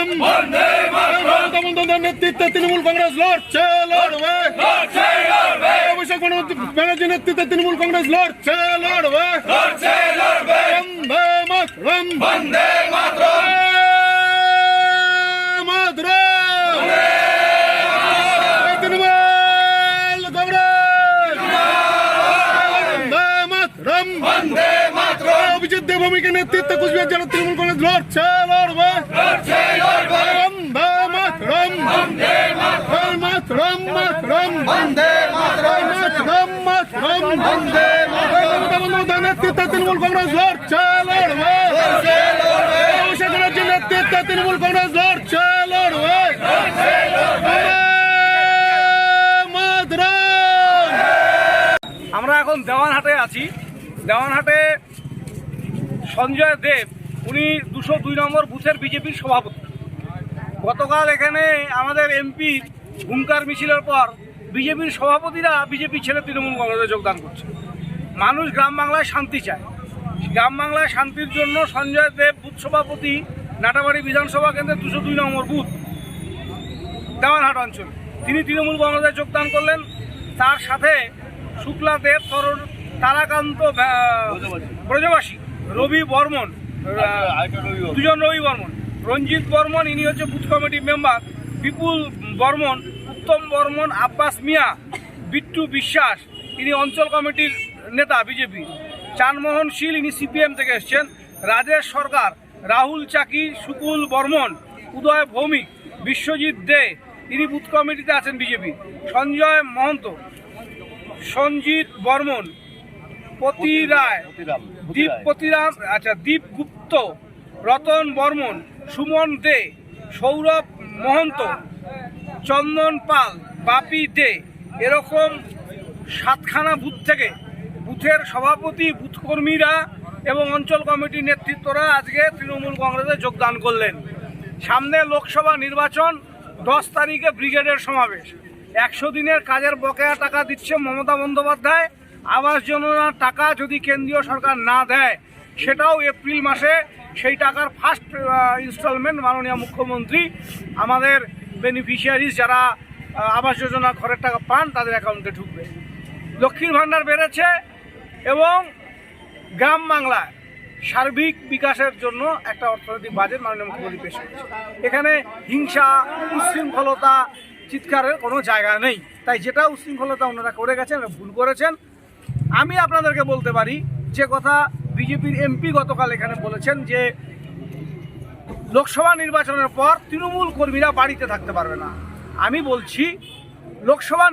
মাতরম নেতৃত্বে তৃণমূল কংগ্রেস লড়ছে লড়বে অভিষেক ব্যানার্জির নেতৃত্বে তৃণমূল কংগ্রেস লড়ছে লড়বে বন্দে মাতরম বন্দে মাতরম অভিজিৎ দেবভূমিকে নেতৃত্বে কুচবিহার জেলা তৃণমূল কংগ্রেস লড়ছে লড়বে বন্দে মাতরম মাতরম। মাতরম মাতরম মমতা বন্দ্যোপাধ্যায়ের নেতৃত্বে তৃণমূল কংগ্রেস লড়ছে লড়বে। ব্যানার্জির নেতৃত্বে তৃণমূল কংগ্রেস লড়ছে লড়বে। মাতরম আমরা এখন দেওয়ানহাটে আছি। দেওয়ানহাটে সঞ্জয় দেব উনি দুশো দুই নম্বর বুথের বিজেপির সভাপতি। গতকাল এখানে আমাদের এমপি হুঙ্কার মিছিলের পর বিজেপির সভাপতিরা বিজেপি ছেড়ে তৃণমূল কংগ্রেসে যোগদান করছে। মানুষ গ্রাম বাংলায় শান্তি চায়। গ্রাম বাংলায় শান্তির জন্য সঞ্জয় দেব বুথ সভাপতি নাটাবাড়ি বিধানসভা কেন্দ্রের দুশো দুই নম্বর বুথ দেওয়ানহাট অঞ্চল। তিনি তৃণমূল কংগ্রেসে যোগদান করলেন। তার সাথে শুক্লা দেব তরুণ তারাকান্ত ব্রজবাসী রবি বর্মন দুজন রবি বর্মন। রঞ্জিত বর্মন ইনি হচ্ছে booth committee member. Bipul Barman Uttam Barman Abbas Miya Bittu Biswas ইনি অঞ্চল কমিটির নেতা বিজেপি। চানমোহন শীল ইনি সিপিএম থেকে এসছেন। রাজেশ সরকার রাহুল চাকি সুকুল বর্মন উদয় ভৌমিক বিশ্বজিৎ দে ইনি বুথ কমিটিতে আছেন বিজেপি। সঞ্জয় মহন্ত সঞ্জিত বর্মন পতি রায় দীপ পতিরাম আচ্ছা দীপ গুপ্ত রতন বর্মন সুমন দে সৌরভ মহন্ত, চন্দন পাল, বাপি দে, এরকম সাতখানা বুথ থেকে বুথের সভাপতি বুথ কর্মীরা এবং অঞ্চল কমিটির নেতৃত্বরা আজকে তৃণমূল কংগ্রেসে যোগদান করলেন। সামনে লোকসভা নির্বাচন, দশ তারিখে ব্রিগেডের সমাবেশ। একশো দিনের কাজের বকেয়া টাকা দিচ্ছে মমতা বন্দ্যোপাধ্যায়। আবাস যোজনার টাকা যদি কেন্দ্রীয় সরকার না দেয় সেটাও এপ্রিল মাসে। সেই টাকার ফার্স্ট ইনস্টলমেন্ট মাননীয় মুখ্যমন্ত্রী, আমাদের বেনিফিশিয়ারিজ যারা আবাস যোজনা ঘরের টাকা পান, তাদের অ্যাকাউন্টে ঢুকবে। লক্ষ্মীর ভাণ্ডার বেড়েছে এবং গ্রাম বাংলায় সার্বিক বিকাশের জন্য একটা অর্থনৈতিক বাজেট মাননীয় মুখ্যমন্ত্রী পেশ করেছে। এখানে হিংসা, উশৃঙ্খলতা, চিৎকারের কোনো জায়গা নেই। তাই যেটা উশৃঙ্খলতা ওনারা করে গেছেন ভুল করেছেন। আমি আপনাদেরকে বলতে পারি, যে কথা বিজেপির এমপি গতকাল এখানে বলেছেন যে লোকসভা নির্বাচনের পর তৃণমূল কর্মীরা বাড়িতে থাকতে পারবে না। আমি বলছি, লোকসভা